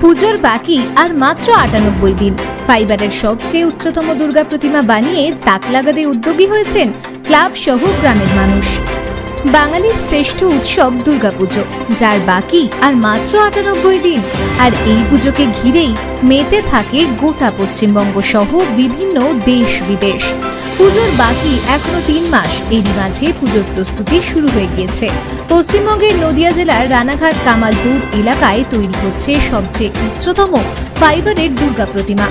পুজোর বাকি আর মাত্র আটানব্বই দিন। ফাইবারের সবচেয়ে উচ্চতম দুর্গা প্রতিমা বানিয়ে তাক লাগাতে উদ্যোগী হয়েছেন ক্লাব সহ গ্রামের মানুষ। বাঙালির শ্রেষ্ঠ উৎসব দুর্গাপুজো যার বাকি আর মাত্র আটানব্বই দিন। আর এই পুজোকে ঘিরেই মেতে থাকে গোটা পশ্চিমবঙ্গ সহ বিভিন্ন দেশ বিদেশ। পুজোর বাকি এখনও তিন মাস, এরই মাঝে পুজোর প্রস্তুতি শুরু হয়ে গিয়েছে। পশ্চিমবঙ্গের নদিয়া জেলার রানাঘাট কামালপুর এলাকায় তৈরি হচ্ছে সবচেয়ে উচ্চতম ফাইবারের দুর্গা প্রতিমা।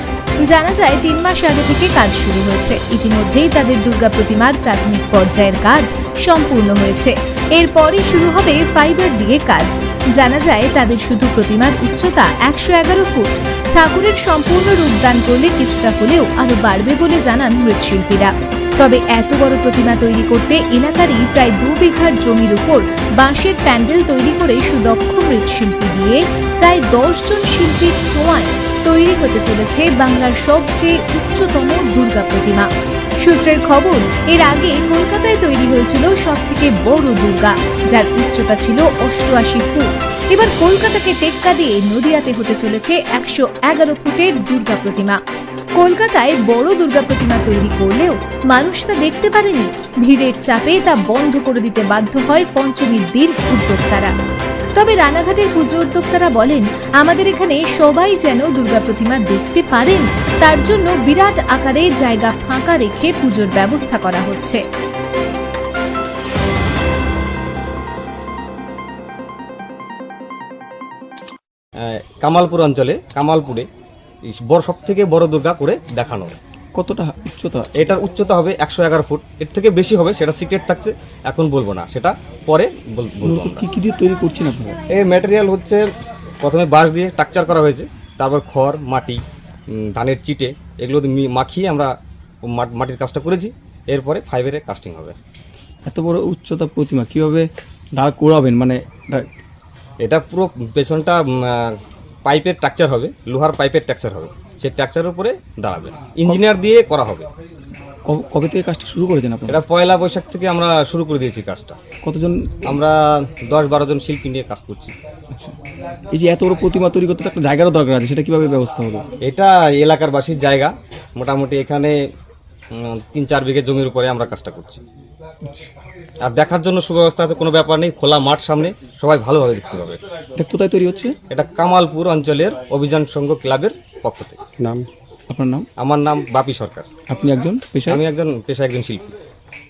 জানা যায়, তিন মাস আগে থেকে কাজ শুরু হয়েছে। ইতিমধ্যেই তাদের দুর্গা প্রতিমার প্রাথমিক পর্যায়ের কাজ সম্পূর্ণ হয়েছে। এরপরই শুরু হবে ফাইবার দিয়ে কাজ। জানা যায়, তাদের শুধু প্রতিমার উচ্চতা একশো এগারো ফুট। ঠাকুরের সম্পূর্ণ রূপদান করলে কিছুটা হলেও আরও বাড়বে বলে জানান মৃৎশিল্পীরা। তবে এত বড় প্রতিমা তৈরি করতে এলাকারই প্রায় দু বিঘার জমির উপর বাঁশের প্যান্ডেল তৈরি করে সুদক্ষ মৃৎশিল্পী দিয়ে প্রায় দশজন শিল্পীর ছোঁয়ায় তৈরি হতে চলেছে বাংলার সবচেয়ে উচ্চতম দুর্গা প্রতিমা। সূত্রের খবর, এর আগে কলকাতায় তৈরি হয়েছিল সব থেকে বড় দুর্গা, যার উচ্চতা ছিল অষ্টআশি ফুট। এবার কলকাতাকে টেক্কা দিয়ে নদিয়াতে হতে চলেছে একশো এগারো ফুটের দুর্গা প্রতিমা। কলকাতায় বড় দুর্গা প্রতিমা তৈরি করলেও মানুষ তা দেখতে পারেনি। ভিড়ের চাপে তা বন্ধ করে দিতে বাধ্য হয় পঞ্চমীর দিন উদ্যোক্তারা। তবে রানাঘাটের পুজো উদ্যোক্তারা বলেন, আমাদের এখানে সবাই যেন দুর্গা প্রতিমা দেখতে পারেন তার জন্য বিরাট আকারে জায়গা ফাঁকা রেখে পুজোর ব্যবস্থা করা হচ্ছে কামালপুর অঞ্চলে, কামালপুরে সব থেকে বড় দুর্গা করে দেখানো। কতটা উচ্চতা? এটার উচ্চতা হবে একশো এগারো ফুট। এর থেকে বেশি হবে সেটা সিক্রেট থাকছে। এখন বলব না। সেটা পরে বলব। কি কি দিয়ে তৈরি করছেন আপনারা? এই ম্যাটেরিয়াল হচ্ছে প্রথমে বাঁশ দিয়ে স্ট্রাকচার করা হয়েছে তারপর খড় মাটি ধানের চিটে এগুলো মাখিয়ে আমরা মাটির কাজটা করেছি। এরপরে ফাইবারে কাস্টিং হবে। এত বড় উচ্চতা প্রতিমা কীভাবে দাঁড় করাবেন মানে এটা- পুরো পেছনটা পাইপের স্ট্রাকচার হবে লোহার পাইপের স্ট্রাকচার হবে। সেই স্ট্রাকচারের উপরে দাঁড়াবে। ইঞ্জিনিয়ার দিয়ে করা হবে। কবে থেকে কাজটা শুরু করেছেন আপনারা এটা পয়লা বৈশাখ থেকে আমরা শুরু করে দিয়েছি কাজটা। কতজন? আমরা দশ বারো জন শিল্পী নিয়ে কাজ করছি। আচ্ছা। এই যে এত বড় প্রতিমা তৈরি করতে একটা জায়গারও দরকার আছে সেটা কীভাবে ব্যবস্থা হবে? এটা এলাকার বাসীর জায়গা। মোটামুটি এখানে তিন চার বিঘে জমির উপরে আমরা কাজটা করছি। আর দেখার জন্য সুব্যবস্থা আছে কোনো ব্যাপার নেই খোলা মাঠ সামনে সবাই ভালোভাবে দেখতে পাবে। এটা কোথায় তৈরি হচ্ছে? এটা কামালপুর অঞ্চলের অভিযান সংঘ ক্লাবের পক্ষ থেকে। নাম? আপনার নাম? আমার নাম বাপি সরকার। আপনি একজন পেশা আমি একজন পেশা একজন শিল্পী।